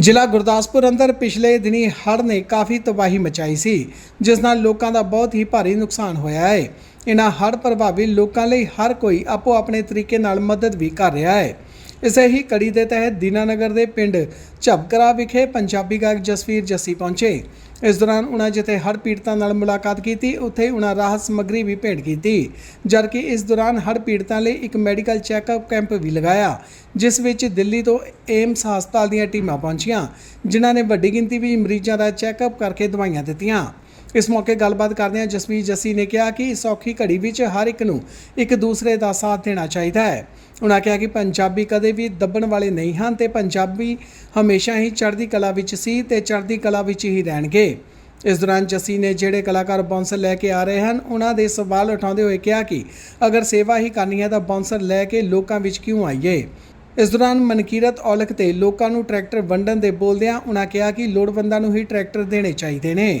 ਜ਼ਿਲ੍ਹਾ ਗੁਰਦਾਸਪੁਰ ਅੰਦਰ ਪਿਛਲੇ ਦਿਨੀ ਹੜ੍ਹ ਨੇ ਕਾਫੀ ਤਬਾਹੀ ਮਚਾਈ ਸੀ, ਜਿਸ ਨਾਲ ਲੋਕਾਂ ਦਾ ਬਹੁਤ ਹੀ ਭਾਰੀ ਨੁਕਸਾਨ ਹੋਇਆ ਹੈ। ਇਹਨਾਂ ਹੜ੍ਹ ਪ੍ਰਭਾਵਿਤ ਲੋਕਾਂ ਲਈ ਹਰ ਕੋਈ ਆਪੋ ਆਪਣੇ ਤਰੀਕੇ ਨਾਲ ਮਦਦ ਵੀ ਕਰ ਰਿਹਾ ਹੈ। ਇਸੇ ਹੀ ਕੜੀ ਦੇ ਤਹਿਤ ਦੀਨਾਨਗਰ ਦੇ ਪਿੰਡ ਝਬਕਰਾ ਵਿਖੇ ਪੰਜਾਬੀ ਗਾਇਕ ਜਸਵੀਰ ਜੱਸੀ ਪਹੁੰਚੇ। ਇਸ ਦੌਰਾਨ ਉਹਨਾਂ ਜਿੱਥੇ ਹਰ ਪੀੜਤਾਂ ਨਾਲ ਮੁਲਾਕਾਤ ਕੀਤੀ, ਉੱਥੇ ਉਹਨਾਂ ਰਾਹਤ ਸਮੱਗਰੀ ਵੀ ਭੇਂਟ ਕੀਤੀ, ਜਦਕਿ ਇਸ ਦੌਰਾਨ ਹਰ ਪੀੜਤਾਂ ਲਈ ਇੱਕ ਮੈਡੀਕਲ ਚੈੱਕਅਪ ਕੈਂਪ ਵੀ ਲਗਾਇਆ, ਜਿਸ ਵਿੱਚ ਦਿੱਲੀ ਤੋਂ ਏਮਸ ਹਸਪਤਾਲ ਦੀਆਂ ਟੀਮਾਂ ਪਹੁੰਚੀਆਂ, ਜਿਨ੍ਹਾਂ ਨੇ ਵੱਡੀ ਗਿਣਤੀ ਵਿੱਚ ਮਰੀਜ਼ਾਂ ਦਾ ਚੈੱਕਅਪ ਕਰਕੇ ਦਵਾਈਆਂ ਦਿੱਤੀਆਂ। ਇਸ ਮੌਕੇ ਗੱਲਬਾਤ ਕਰਦਿਆਂ ਜਸਵੀਰ ਜੱਸੀ ਨੇ ਕਿਹਾ ਕਿ ਇਸ ਔਖੀ ਘੜੀ ਵਿੱਚ ਹਰ ਇੱਕ ਨੂੰ ਇੱਕ ਦੂਸਰੇ ਦਾ ਸਾਥ ਦੇਣਾ ਚਾਹੀਦਾ ਹੈ। ਉਹਨਾਂ ਕਿਹਾ ਕਿ ਪੰਜਾਬੀ ਕਦੇ ਵੀ ਦੱਬਣ ਵਾਲੇ ਨਹੀਂ ਹਨ ਤੇ ਪੰਜਾਬੀ ਹਮੇਸ਼ਾ ਹੀ ਚੜ੍ਹਦੀ ਕਲਾ ਵਿੱਚ ਸੀ ਤੇ ਚੜ੍ਹਦੀ ਕਲਾ ਵਿੱਚ ਹੀ ਰਹਿਣਗੇ। ਇਸ ਦੌਰਾਨ ਜੱਸੀ ਨੇ ਜਿਹੜੇ ਕਲਾਕਾਰ ਬਾਉਂਸਰ ਲੈ ਕੇ ਆ ਰਹੇ ਹਨ ਉਹਨਾਂ ਦੇ ਸਵਾਲ ਉਠਾਉਂਦੇ ਹੋਏ ਕਿਹਾ ਕਿ ਅਗਰ ਸੇਵਾ ਹੀ ਕਰਨੀ ਹੈ ਤਾਂ ਬਾਉਂਸਰ ਲੈ ਕੇ ਲੋਕਾਂ ਵਿੱਚ ਕਿਉਂ ਆਈਏ? ਇਸ ਦੌਰਾਨ ਮਨਕੀਰਤ ਔਲਖ ਤੇ ਲੋਕਾਂ ਨੂੰ ਟਰੈਕਟਰ ਵੰਡਣ ਦੇ ਬੋਲਦਿਆਂ ਉਹਨਾਂ ਕਿਹਾ ਕਿ ਲੋੜਵੰਦਾਂ ਨੂੰ ਹੀ ਟਰੈਕਟਰ ਦੇਣੇ ਚਾਹੀਦੇ ਨੇ।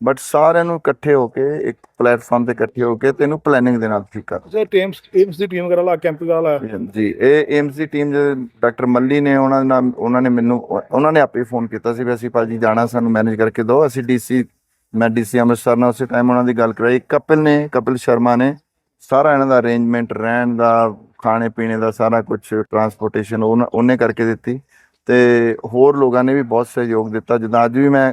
ਬਟ ਸਾਰਿਆਂ ਨੂੰ ਇਕੱਠੇ ਹੋ ਕੇ ਇੱਕ ਪਲੇਟਫਾਰਮ ਤੇ ਇਕੱਠੇ ਹੋ ਕੇ ਤੈਨੂੰ ਪਲੈਨਿੰਗ ਦੇ ਨਾਲ ਠੀਕ ਕਰ ਸਰ ਟੀਮਸ ਟੀਮਸ ਦੀ ਟੀਮ ਵਗੈਰਾ ਲਾ ਕੈਂਪ ਵਗੈਰਾ ਲਾਇਆ ਜੀ ਇਹ ਏਮਸ ਦੀ ਟੀਮ ਦੇ ਡਾਕਟਰ ਮੱਲੀ ਨੇ ਉਹਨਾਂ ਦੇ ਨਾਲ ਉਹਨਾਂ ਨੇ ਮੈਨੂੰ ਉਹਨਾਂ ਨੇ ਆਪੇ ਫੋਨ ਕੀਤਾ ਸੀ ਵੀ ਅਸੀਂ ਭਾਜੀ ਜਾਣਾ ਸਾਨੂੰ ਮੈਨੇਜ ਕਰਕੇ ਦਿਓ ਅਸੀਂ ਡੀਸੀ ਮੈਂ ਡੀਸੀ ਅੰਮ੍ਰਿਤਸਰ ਨਾਲ ਉਸੇ ਟਾਈਮ ਉਹਨਾਂ ਦੀ ਗੱਲ ਕਰਾਈ ਕਪਿਲ ਨੇ ਕਪਿਲ ਸ਼ਰਮਾ ਨੇ ਸਾਰਾ ਇਹਨਾਂ ਦਾ ਅਰੇਂਜਮੈਂਟ ਰਹਿਣ ਦਾ ਖਾਣੇ ਪੀਣੇ ਦਾ ਸਾਰਾ ਕੁਝ ਟਰਾਂਸਪੋਰਟੇਸ਼ਨ ਉਹਨੇ ਕਰਕੇ ਦਿੱਤੀ ਤੇ ਹੋਰ ਲੋਕਾਂ ਨੇ ਵੀ ਬਹੁਤ ਸਹਿਯੋਗ ਦਿੱਤਾ ਜਿੱਦਾਂ ਅੱਜ ਵੀ ਮੈਂ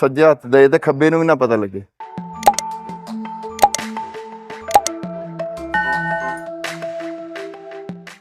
ਸੱਜੇ ਹੱਥ ਦੇ ਤੇ ਖੱਬੇ ਨੂੰ ਵੀ ਨਾ ਪਤਾ ਲੱਗੇ।